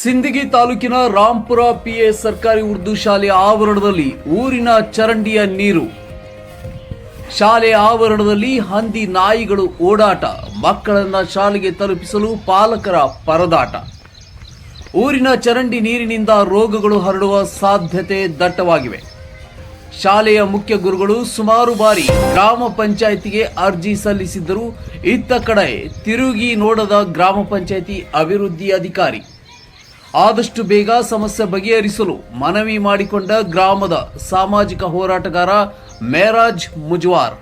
ಸಿಂದಗಿ ತಾಲೂಕಿನ ರಾಂಪುರ ಪಿಎ ಸರ್ಕಾರಿ ಉರ್ದು ಶಾಲೆಯ ಆವರಣದಲ್ಲಿ ಊರಿನ ಚರಂಡಿಯ ನೀರು. ಶಾಲೆಯ ಆವರಣದಲ್ಲಿ ಹಂದಿ ನಾಯಿಗಳು ಓಡಾಟ, ಮಕ್ಕಳನ್ನ ಶಾಲೆಗೆ ತಲುಪಿಸಲು ಪಾಲಕರ ಪರದಾಟ. ಊರಿನ ಚರಂಡಿ ನೀರಿನಿಂದ ರೋಗಗಳು ಹರಡುವ ಸಾಧ್ಯತೆ ದಟ್ಟವಾಗಿವೆ. ಶಾಲೆಯ ಮುಖ್ಯ ಗುರುಗಳು ಸುಮಾರು ಬಾರಿ ಗ್ರಾಮ ಪಂಚಾಯಿತಿಗೆ ಅರ್ಜಿ ಸಲ್ಲಿಸಿದ್ದರೂ ಇತ್ತ ಕಡೆ ತಿರುಗಿ ನೋಡದ ಗ್ರಾಮ ಪಂಚಾಯಿತಿ ಅಭಿವೃದ್ಧಿ ಅಧಿಕಾರಿ ಆದಷ್ಟು ಬೇಗ ಸಮಸ್ಯೆ ಬಗೆಹರಿಸಲು ಮನವಿ ಮಾಡಿಕೊಂಡ ಗ್ರಾಮದ ಸಾಮಾಜಿಕ ಹೋರಾಟಗಾರ ಮೇರಾಜ್ ಮುಜ್ವಾರ್.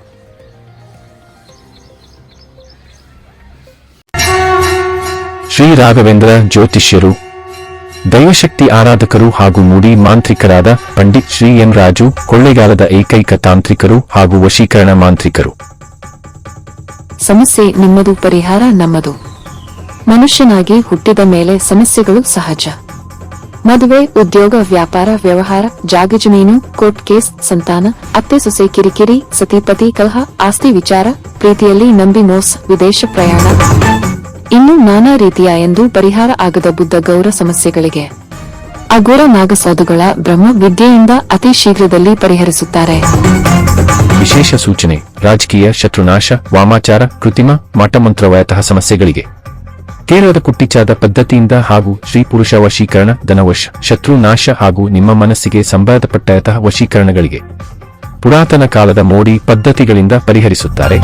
ಶ್ರೀ ರಾಘವೇಂದ್ರ ಜ್ಯೋತಿಷ್ಯರು ದೈವಶಕ್ತಿ ಆರಾಧಕರು ಹಾಗೂ ಮೂಡಿ ಮಾಂತ್ರಿಕರಾದ ಪಂಡಿತ್ ಶ್ರೀ ಎಂ ರಾಜು ಕೊಳ್ಳೆಗಾಲದ ಏಕೈಕ ತಾಂತ್ರಿಕರು ಹಾಗೂ ವಶೀಕರಣ ಮಾಂತ್ರಿಕರು. ಸಮಸ್ಯೆ ನಿಮ್ಮದು ಪರಿಹಾರ ನಮ್ಮದು. ಮನುಷ್ಯನಾಗಿ ಹುಟ್ಟಿದ ಮೇಲೆ ಸಮಸ್ಯೆಗಳು ಸಹಜ. ಮದುವೆ, ಉದ್ಯೋಗ, ವ್ಯಾಪಾರ, ವ್ಯವಹಾರ ಜಾಗ ಜಮೀನು ಕೋರ್ಟ್ ಕೇಸ್, ಸಂತಾನ, ಅತ್ತೆ ಸೊಸೆ ಕಿರಿಕಿರಿ ಸತಿಪತಿ ಕಲಹ, ಆಸ್ತಿ ವಿಚಾರ, ಪ್ರೀತಿಯಲ್ಲಿ ನಂಬಿ ಮೋಸ್, ವಿದೇಶ ಪ್ರಯಾಣ. ಇನ್ನು ನಾನಾ ರೀತಿಯ ಎಂದು ಪರಿಹಾರ ಆಗದ ಬುದ್ಧ ಗೌರ ಸಮಸ್ಯೆಗಳಿಗೆ. ಅಘೋರ ನಾಗಸಾಧುಗಳ ಬ್ರಹ್ಮ ವಿದ್ಯೆಯಿಂದ ಅತಿ ಶೀಘ್ರದಲ್ಲಿ ಪರಿಹರಿಸುತ್ತಾರೆ. ವಿಶೇಷ ಸೂಚನೆ, ರಾಜಕೀಯ, ಶತ್ರುನಾಶ, ವಾಮಾಚಾರ, ಕೃತಿಮ, ಮಠಮಂತ್ರವಯತಃ ಸಮಸ್ಯೆಗಳಿಗೆ. ಕೇರಳದ ಕುಟ್ಟಿಚಾದ ಪದ್ಧತಿಯಿಂದ ಹಾಗೂ ಶ್ರೀ ಪುರುಷ ವಶೀಕರಣ, ಧನವಶ ಶತ್ರುನಾಶ ಹಾಗೂ ನಿಮ್ಮ ಮನಸ್ಸಿಗೆ ಸಂಬಂಧಪಟ್ಟಂತಹ ವಶೀಕರಣಗಳಿಗೆ ಪುರಾತನ ಕಾಲದ ಮೋಡಿ ಪದ್ಧತಿಗಳಿಂದ ಪರಿಹರಿಸುತ್ತಾರೆ.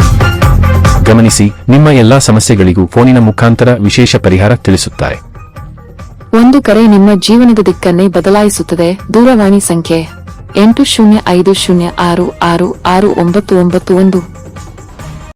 ಗಮನಿಸಿ, ನಿಮ್ಮ ಎಲ್ಲಾ ಸಮಸ್ಯೆಗಳಿಗೂ ಫೋನಿನ ಮುಖಾಂತರ ವಿಶೇಷ ಪರಿಹಾರ ತಿಳಿಸುತ್ತಾರೆ. ಒಂದು ಕರೆ ನಿಮ್ಮ ಜೀವನದ ದಿಕ್ಕನ್ನೇ ಬದಲಾಯಿಸುತ್ತದೆ. ದೂರವಾಣಿ ಸಂಖ್ಯೆ ಎಂಟು ಶೂನ್ಯ ಐದು ಶೂನ್ಯ ಆರು ಆರು ಆರು ಒಂಬತ್ತು ಒಂಬತ್ತು ಒಂದು.